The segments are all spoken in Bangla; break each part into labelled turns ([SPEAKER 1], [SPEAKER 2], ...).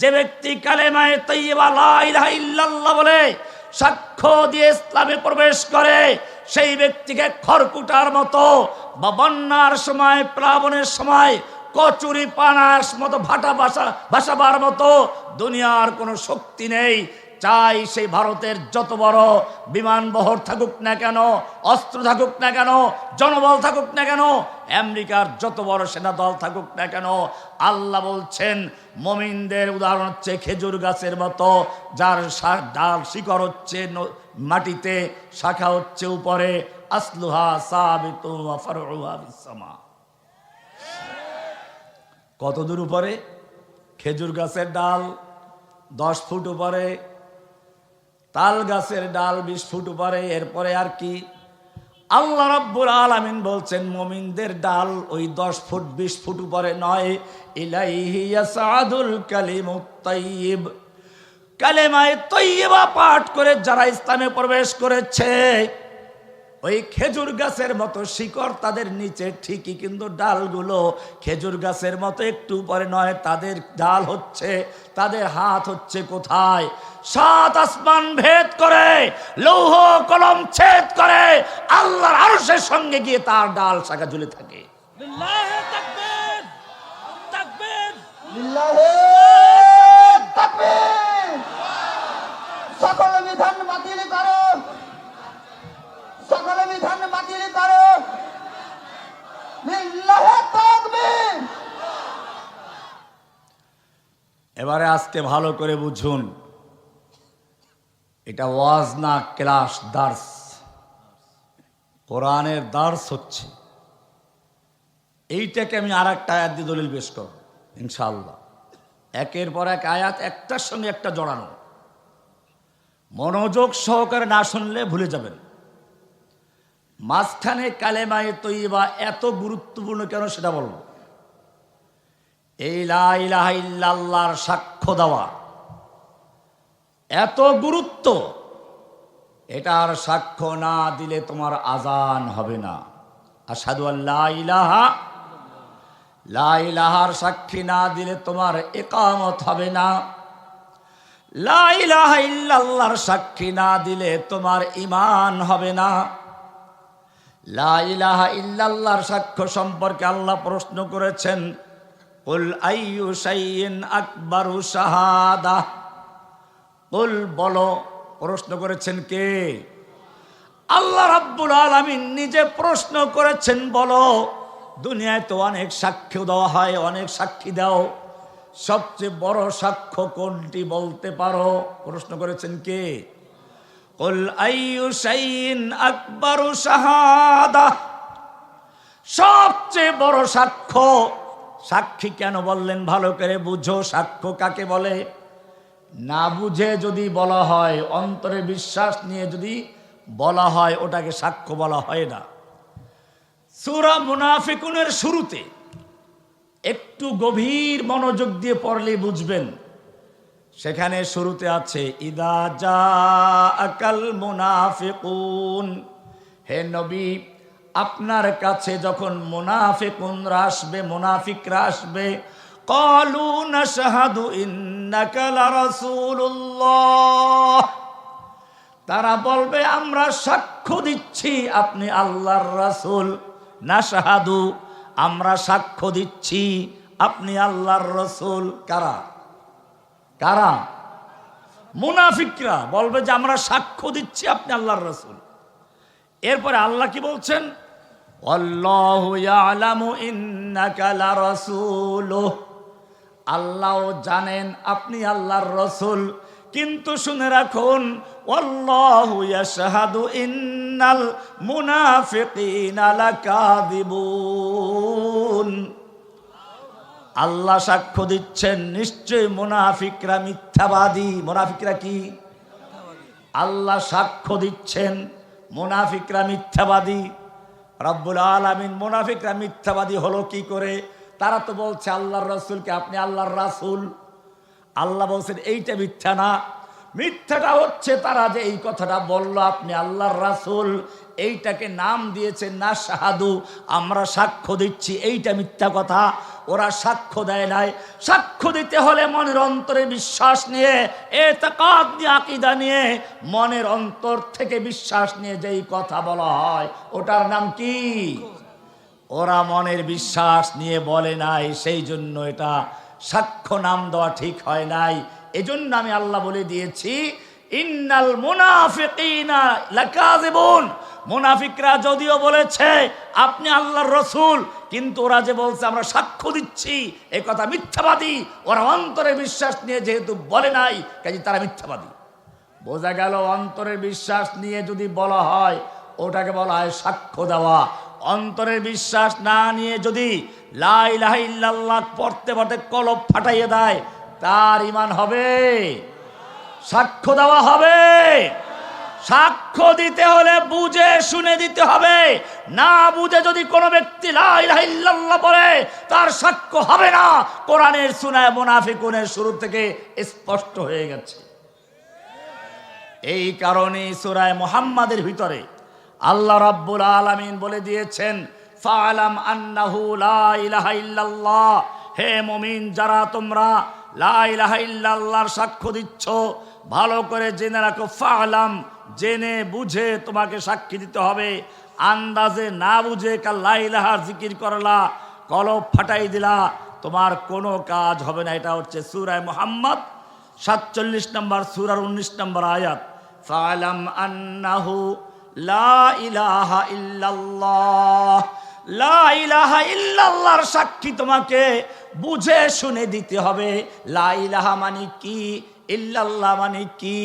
[SPEAKER 1] যে ব্যক্তি কালেমায় তৈবা ইল্লাল্লাহ বলে সাক্ষ্য দিয়ে ইসলামে প্রবেশ করে, সেই ব্যক্তিকে খড়কুটার মতো বা বন্যার সময়, প্লাবনের সময় কচুরি পানার মতো ভাটা বাসা ভাসাবার মতো দুনিয়ার কোনো শক্তি নেই। চাই সেই ভারতের যত বড় বিমানবহর থাকুক না কেন, অস্ত্র থাকুক না কেন, জনবল থাকুক না কেন, আমেরিকার যত বড় সেনা দল থাকুক না কেন, আল্লাহ বলছেন, মমিনদের উদাহরণ হচ্ছে খেজুর গাছের মতো, যার ডাল শিকড় হচ্ছে মাটিতে, শাখা হচ্ছে উপরে, আসলুহা সাবিতু ওয়া ফারউহা বিসসামা কত উপরে? খেজুর গাছের ডাল দশ ফুট উপরে তাল গাছের ডাল বিশ ফুট উপরে, এরপরে আর কি? আল্লাহ রব্বুর আলামিন বলছেন, মমিনদের ডাল ওই দশ ফুট বিশ ফুট উপরে নয়। ইলাইহিয়াসাদুল কালিমুত তাইয়্যিব কালেমায় তৈয়বা পাঠ করে যারা ইসলামে প্রবেশ করেছে ওই খেজুর গাছের মতো শিকড় তাদের নিচে ঠিকই কিন্তু ডালগুলো খেজুর গাছের মতো একটু পরে নয় তাদের ডাল হচ্ছে তাদের হাত হচ্ছে কোথায়? সাত আসমান ভেদ করে লৌহ কলম ছেদ করে আল্লাহর আরশের সঙ্গে গিয়ে তার ডাল শাখা ঝুলে থাকে।
[SPEAKER 2] লিল্লাহে তাকবীর তাকবীর।
[SPEAKER 3] লিল্লাহে তাকবীর। সকল বিধান বাতিল করো। সকল বিধান বাতিল করো
[SPEAKER 1] এবারে আজকে ভালো করে বুঝুন, এটা ওয়াজ না ক্লাস দার্স? কোরআনের দার্স হচ্ছে। এইটাকে আমি আর একটা আয়াত দিয়ে দলিল পেশ করব, ইনশাআল্লাহ। একের পর এক আয়াত একটার সঙ্গে একটা জড়ানো। মনোযোগ সহকারে না শুনলে ভুলে যাবেন। মাঝখানে কালেমায়ে তৈবা এত গুরুত্বপূর্ণ কেন সেটা বলব? এই লা ইলাহা ইল্লাল্লাহর সাক্ষ্য দেওয়া। এত গুরুত্ব, এটার সাক্ষ্য না দিলে তোমার আজান হবে না। আসাদু আল্লাহ ইলাহা, লা ইলাহার সাক্ষী না দিলে তোমার একামত হবে না। লা ইলাহা ইল্লাল্লাহর সাক্ষী না দিলে তোমার ইমান হবে না। লা ইলাহা ইল্লাল্লাহর সাক্ষ্য সম্পর্কে আল্লাহ প্রশ্ন করেছেন, কুল আইয়ু শাইইন আকবারু শাহাদা? কুল বলো, প্রশ্ন করেছেন কে? আল্লাহ রাব্বুল আলামিন নিজে প্রশ্ন করেছেন, বলো, দুনিয়ায় তো অনেক সাক্ষ্য দেওয়া হয়, অনেক সাক্ষী দাও। সবচেয়ে বড় সাক্ষ্য কোনটি বলতে পারো? প্রশ্ন করেছেন কে? কুল আইয়ু শাইইন আকবারু শাহাদা সবচেয়ে বড় সাক্ষ্য, সাক্ষী কেন বললেন? ভালো করে বুঝো, সাক্ষ্য কাকে বলে? না বুঝে যদি বলা হয়, অন্তরে বিশ্বাস নিয়ে যদি বলা হয়, ওটাকে সাক্ষ্য বলা হয় না। সুরা মুনাফিকুনের শুরুতে একটু গভীর মনোযোগ দিয়ে পড়লে বুঝবেন সেখানে শুরুতে আছে, ইদা যা আকাল মুনাফিকুন। হে নবী, আপনার কাছে যখন মুনাফিকুনরা আসবে, মুনাফিকরা আসবে, কলু নাশহাদু ইন্নাকা লারাসূলুল্লাহ। তারা বলবে, আমরা সাক্ষ্য দিচ্ছি, আপনি আল্লাহর রাসূল। না শাহাদু আমরা সাক্ষ্য দিচ্ছি, আপনি আল্লাহর রসুল। কারা? কারা? মুনাফিকরা। বলবে যে, আমরা সাক্ষ্য দিচ্ছি আপনি আল্লাহর রসুল। এরপরে আল্লাহ কি বলছেন? আল্লাহু জানেন আপনি আল্লাহর রসুল। কিন্তু শুনে রাখুন ইয়াশহাদু ইন্নাল লাকাযিবুন। আল্লাহ সাক্ষ্য দিচ্ছেন নিশ্চয় মুনাফিকরা মিথ্যাবাদী। মোনাফিকরা কি? আল্লাহ সাক্ষ্য দিচ্ছেন, মুনাফিকরা মিথ্যাবাদী। রব্বুল আলামিন মুনাফিকরা মিথ্যাবাদী হলো কি করে? তারা তো বলছে, আল্লাহর রসুলকে আপনি আল্লাহর রাসূল। আল্লাহ বলছেন, এইটা মিথ্যা না। মিথ্যাটা হচ্ছে তারা যে এই কথাটা বলল, আপনি আল্লাহর রাসূল, এইটাকে নাম দিয়েছেন না শাহাদু আমরা সাক্ষ্য দিচ্ছি, এইটা মিথ্যা কথা। ওরা সাক্ষ্য দেয় নাই। সাক্ষ্য দিতে হলে মনের অন্তরে বিশ্বাস নিয়ে এতকাদ নিয়ে, আকিদা নিয়ে মনের অন্তর থেকে বিশ্বাস নিয়ে যেই কথা বলা হয়, ওটার নাম কি? ওরা মনের বিশ্বাস নিয়ে বলে নাই, সেই জন্য এটা সাক্ষ্য নাম দেওয়া ঠিক হয় নাই। এজন্য আমি আল্লাহ বলে দিয়েছি ইন্নাল মুনাফিকিনা লাকাযিবুন। মুনাফিকরা যদিও বলেছে, আপনি আল্লাহর রসুল, কিন্তু ওরা যে বলছে, আমরা সাক্ষ্য দিচ্ছি, এ কথা মিথ্যাবাদী। ওরা অন্তরে বিশ্বাস নিয়ে যেহেতু বলে নাই কাজে তারা মিথ্যাবাদী। বোঝা গেল অন্তরের বিশ্বাস নিয়ে যদি বলা হয়, ওটাকে বলা হয় সাক্ষ্য দেওয়া। অন্তরের বিশ্বাস না নিয়ে যদি লাই লাহিল্লাহ পড়তে পড়তে কলব ফাটাইয়ে দেয়, তার ইমান হবে। সাক্ষ্য দেওয়া হবে। সাক্ষ্য দিতে হলে বুঝে শুনে দিতে হবে। না বুঝে যদি কোনো ব্যক্তি লাই লাহিল্লাহ বলে, তার সাক্ষ্য হবে না। কোরআনের সুনায় মোনাফিকুনের শুরু থেকে স্পষ্ট হয়ে গেছে। এই কারণে সুরায় মোহাম্মদের ভিতরে আল্লাহ রাব্বুল আলামিন বলে দিয়েছেন আন্নাহু হে মমিন, যারা তোমরা সাক্ষ্য দিচ্ছ ভালো করে জেনে রাখো ফালাম জেনে বুঝে তোমাকে সাক্ষী দিতে হবে। আন্দাজে না বুঝে কাল লা জিকির করলা, কলব ফাটাই দিলা, তোমার কোনো কাজ হবে না। এটা হচ্ছে সুরায় মোহাম্মদ, সাতচল্লিশ নম্বর, সুরার উনিশ নম্বর আয়াত। ফালাম আন্নাহু লা ইলাহা লা ইলাহা ইল্লাল্লাহর সাক্ষী তোমাকে বুঝে শুনে দিতে হবে। লা ইলাহা মানে কি? ইল্লাল্লাহ মানে কি?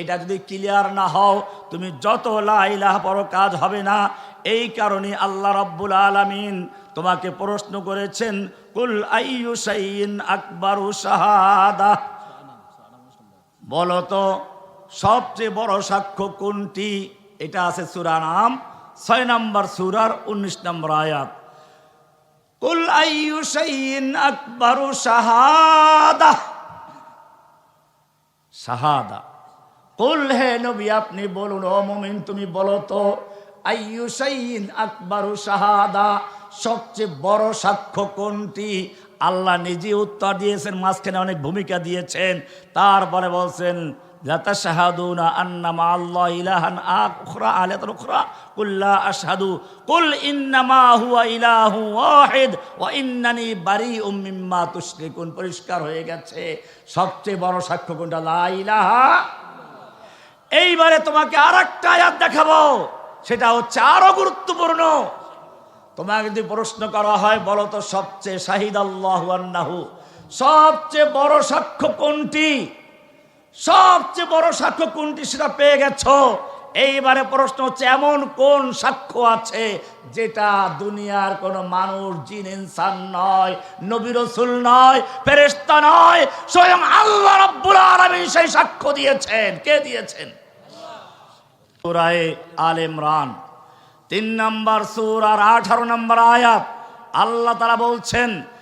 [SPEAKER 1] এটা যদি ক্লিয়ার না হও, তুমি যত লা ইলাহা পড়ো, কাজ হবে না। এই কারণে আল্লাহ রব্বুল আলামিন তোমাকে প্রশ্ন করেছেন, কুল শাইইন আকবারু শাহাদা? বলো তো, সবচেয়ে বড় সাক্ষ্য কোনটি? এটা আছে সুরা নাম, ছয় নম্বর সুরার উনিশ নম্বর আয়াত। কুল শাইইন আকবারু শাহাদা? শাহাদা। কুল, হে নবী, আপনি বলুন, ও মুমিন, তুমি বলো তো, আইয়ু আকবরু আকবারু শাহাদা? সবচেয়ে বড় সাক্ষ্য কোনটি? আল্লাহ নিজে উত্তর দিয়েছেন, মাঝখানে অনেক ভূমিকা দিয়েছেন। তারপরে বলছেন আল্লাহ ইলাহান পরিষ্কার হয়ে গেছে। সবচেয়ে বড় সাক্ষ্য কোনটা? লা ইলাহা। এইবারে তোমাকে আর একটা আয়াত দেখাবো। সেটা হচ্ছে আরও গুরুত্বপূর্ণ। তোমাকে যদি প্রশ্ন করা হয়, বলো তো সবচেয়ে শাহিদ আল্লাহ সবচেয়ে বড় সাক্ষ্য কোনটি? সবচেয়ে বড় সাক্ষ্য কোনটি সেটা পেয়ে গেছ? এইবারে প্রশ্ন হচ্ছে, এমন কোন সাক্ষ্য আছে যেটা দুনিয়ার কোনো মানুষ, জিন, ইনসান নয়, নবী রসুল নয়, ফেরেশতা নয়, স্বয়ং আল্লাহ রব্বুল আলামিন সেই সাক্ষ্য দিয়েছেন। কে দিয়েছেন? আল ইমরান। তিন নম্বর সুর আর আঠারো নম্বর আয়াত। আল্লাহ তারা বলছেন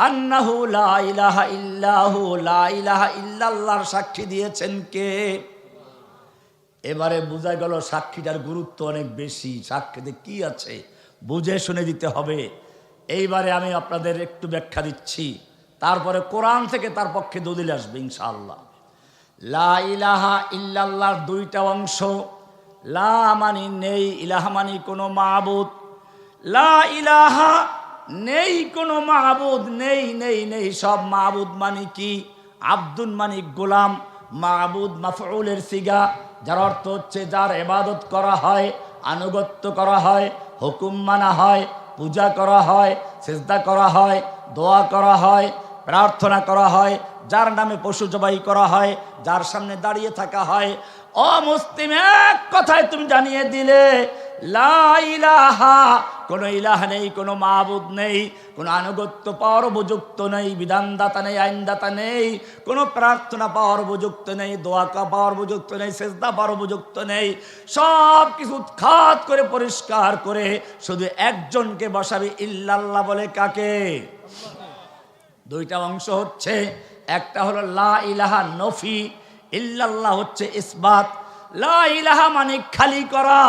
[SPEAKER 1] আন্নাহু লা ইলাহা ইল্লাহু, লা ইলাহা ইল্লাল্লাহর সাক্ষী দিয়েছেন কে? এবারে বোঝা গেল সাক্ষীটার গুরুত্ব অনেক বেশি। সাক্ষীতে কি আছে? বুঝে শুনে দিতে হবে। এইবারে আমি আপনাদের একটু ব্যাখ্যা দিচ্ছি। তারপরে কোরআন থেকে তার পক্ষে দলিল আসবে, ইনশাআল্লাহ। লা ইলাহা ইল্লাল্লাহর দুইটা অংশ। লা মানি নেই, ইলাহা মানি কোনো মাহবুদ লা ইলাহা নেই কোনো মাহবুদ নেই নেই নেই, সব মাহবুদ মানে কি? আব্দুল মানিক গোলাম মাহবুদ মাফউলের সিগা, যার অর্থ হচ্ছে যার এবাদত করা হয়, আনুগত্য করা হয়, হুকুম মানা হয়, পূজা করা হয়, সেজদা করা হয়, দোয়া করা হয়, প্রার্থনা করা হয়, যার নামে পশু জবাই করা হয়, যার সামনে দাঁড়িয়ে থাকা হয় ও মুসলিম, এক কথায় তুমি জানিয়ে দিলে, লা ইলাহা, কোনো ইলাহ নেই, কোনো মাহবুদ নেই, কোনো আনুগত্য পাওয়ার উপযুক্ত নেই, বিধানদাতা নেই, আইনদাতা নেই, কোনো প্রার্থনা পাওয়ার উপযুক্ত নেই দোয়াকা পাওয়ার উপযুক্ত নেই, সেজদা পাওয়ার উপযুক্ত নেই, সব কিছু উৎখাত করে, পরিষ্কার করে শুধু একজনকে বসাবি, ইল্লাল্লাহ বলে কাকে? দুইটা অংশ হচ্ছে, একটা হলো লা ইলাহা নফি ইল্লাল্লাহ হচ্ছে ইসবাত। লা ইলাহা মানে খালি করা।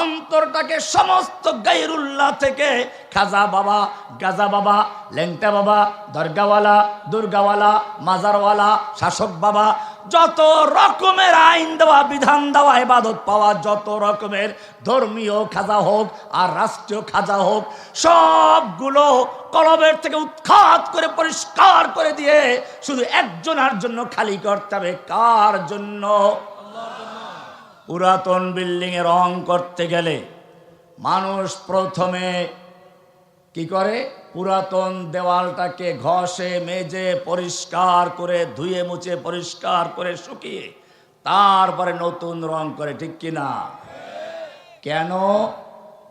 [SPEAKER 1] অন্তরটাকে সমস্ত গাইরুল্লাহ থেকে খাজা বাবা, গাজা বাবা লেংটা বাবা, দরগাওয়ালা, দুর্গাওয়ালা, মাজারওয়ালা, শাসক বাবা যত রকমের আইন দেওয়া, বিধান দেওয়া, ইবাদত পাওয়া, যত রকমের ধর্মীয় খাজা হোক আর রাষ্ট্রীয় খাজা হোক, সবগুলো কলবের থেকে উৎখাত করে, পরিষ্কার করে দিয়ে শুধু একজনের জন্য খালি করতে হবে। কার জন্য? পুরাতন বিল্ডিং এ রং করতে গেলে মানুষ প্রথমে কি করে? পুরাতন দেওয়ালটাকে ঘষে, মেজে, পরিষ্কার করে, ধুয়ে, মুছে, পরিষ্কার করে, শুকিয়ে তারপরে নতুন রং করে, ঠিক কিনা কেন?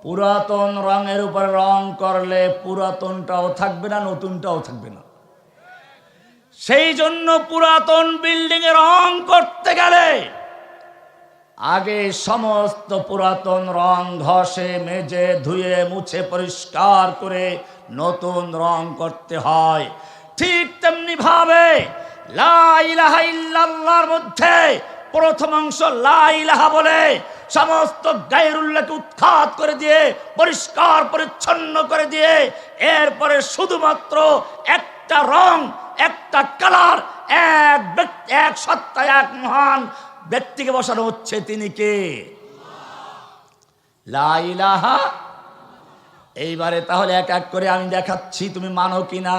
[SPEAKER 1] পুরাতন রঙের উপরে রং করলে পুরাতনটাও থাকবে না, নতুনটাও থাকবে না। সেই জন্য পুরাতন বিল্ডিং এ রং করতে গেলে আগে সমস্ত পুরাতন রং ঘষে, মেজে, ধুয়ে, মুছে, পরিষ্কার করে নতুন রং করতে হয়। ঠিক তেমনি ভাবে মধ্যে প্রথম অংশ লা ইলাহা বলে সমস্ত গায়রুল্লাহকে উৎখাত করে দিয়ে, পরিষ্কার পরিচ্ছন্ন করে দিয়ে, এরপরে শুধুমাত্র একটা রং, একটা কালার, এক ব্যক্তি, এক সত্তা, এক মহান ব্যক্তিকে বসানো হচ্ছে তিনি কে? লা ইলাহা এইবারে তাহলে এক এক করে আমি দেখাচ্ছি, তুমি মানো কিনা?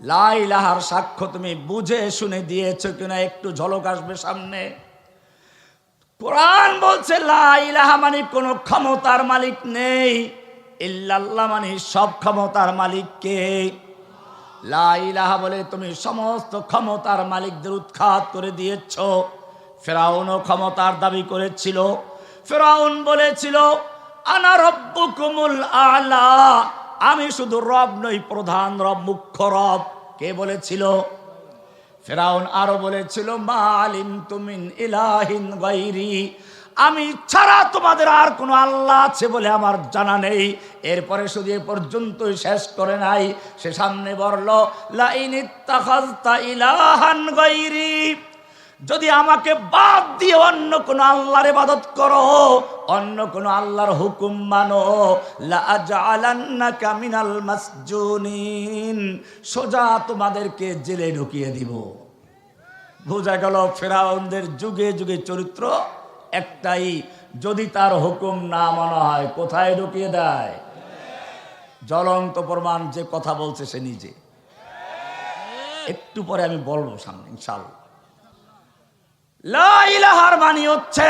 [SPEAKER 1] লা ইলাহার সাক্ষ্য তুমি বুঝে শুনে দিয়েছ কিনা? একটু ঝলক আসবে সামনে। কোরআন বলছে, লা ইলাহা মানে কোনো ক্ষমতার মালিক নেই। ইল্লাল্লাহ মানে সব ক্ষমতার মালিক কে? লা ইলাহা বলে তুমি সমস্ত ক্ষমতার মালিকদের উৎখাত করে দিয়েছ। ফেরাউনও ক্ষমতার দাবি করেছিল। ফেরাউন বলেছিল আলা। আমি শুধু রব নই, প্রধান রব, মুখ্য রব। কে বলেছিল? ফেরাউন আরও বলেছিল মালিম তুমিন ইলাহিন গাইরি আমি ছাড়া তোমাদের আর কোনো আল্লাহ আছে বলে আমার জানা নেই। এরপরে শুধু এ পর্যন্তই শেষ করে নাই। সে সামনে বলল, লাইন ইলাহান গাইরি যদি আমাকে বাদ দিয়ে অন্য কোনো আল্লাহর ইবাদত করো, অন্য কোনো আল্লাহর হুকুম মানো লাআজআলান্নাকা মিনাল মাসজুনিন, সোজা তোমাদেরকে জেলে ঢুকিয়ে দিব। বোঝা গেল ফেরাউনদের যুগে যুগে চরিত্র একটাই, যদি তার হুকুম না মানা হয়, কোথায় ঢুকিয়ে দেয়? জ্বলন্ত প্রমাণ যে কথা বলছে সে নিজে। একটু পরে আমি বলব সামনে ইনশাল্লাহ হচ্ছে,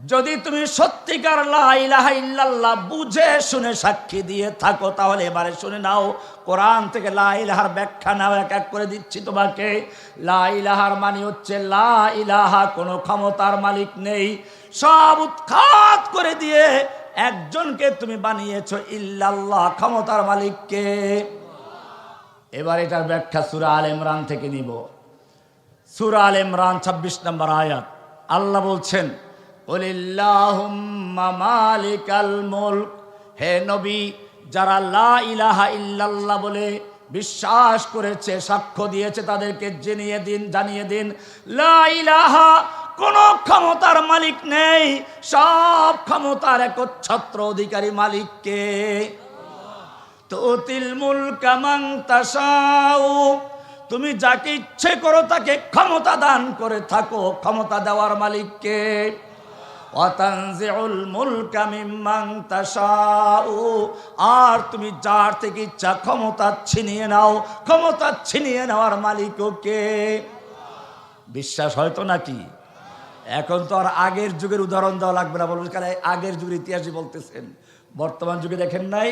[SPEAKER 1] যদি তুমি সত্যিকার লা ইলাহা ইল্লাল্লাহ বুঝে, শুনে সাক্ষী দিয়ে থাকো, তাহলে এবারে শুনে নাও, কোরআন থেকে লা ইলাহার ব্যাখ্যা নাও, এক এক করে দিচ্ছি তোমাকে। লা ইলাহার মানে হচ্ছে লা ইলাহা কোনো ক্ষমতার মালিক নেই। সব উৎখাত করে দিয়ে একজনকে তুমি বানিয়েছ ইল্লাল্লাহ, ক্ষমতার মালিককে। এবার এটার ব্যাখ্যা সুরা আল ইমরান থেকে নিব। সুরা আল ইমরান ছাব্বিশ নম্বর আয়াত। আল্লাহ বলছেন "কুলিল্লাহুম্মা মালিকাল মুলক। হে নবী, যারা লা ইলাহা ইল্লাল্লাহ বলে বিশ্বাস করেছে, সাক্ষ্য দিয়েছে, তাদেরকে জেনিয়ে দিন, জানিয়ে দিন, লা ইলাহা কোন ক্ষমতার মালিক নেই, সব ক্ষমতার একচ্ছত্র অধিকারী মালিককে। তুতিল মুলকা মান তাশাউ। তুমি যাকে ইচ্ছে করো তাকে ক্ষমতা দান করে থাকো, ক্ষমতা দেওয়ার মালিককে। আর তুমি যার থেকে ইচ্ছা ক্ষমতা ছিনিয়ে নাও, ক্ষমতা ছিনিয়ে নেওয়ার মালিক ওকে। বিশ্বাস হয়তো নাকি? এখন তো আর আগের যুগের উদাহরণ দেওয়া লাগবে না, বলবেন কারণ আগের যুগের ইতিহাসই বলতেছেন, বর্তমান যুগে দেখেন নাই?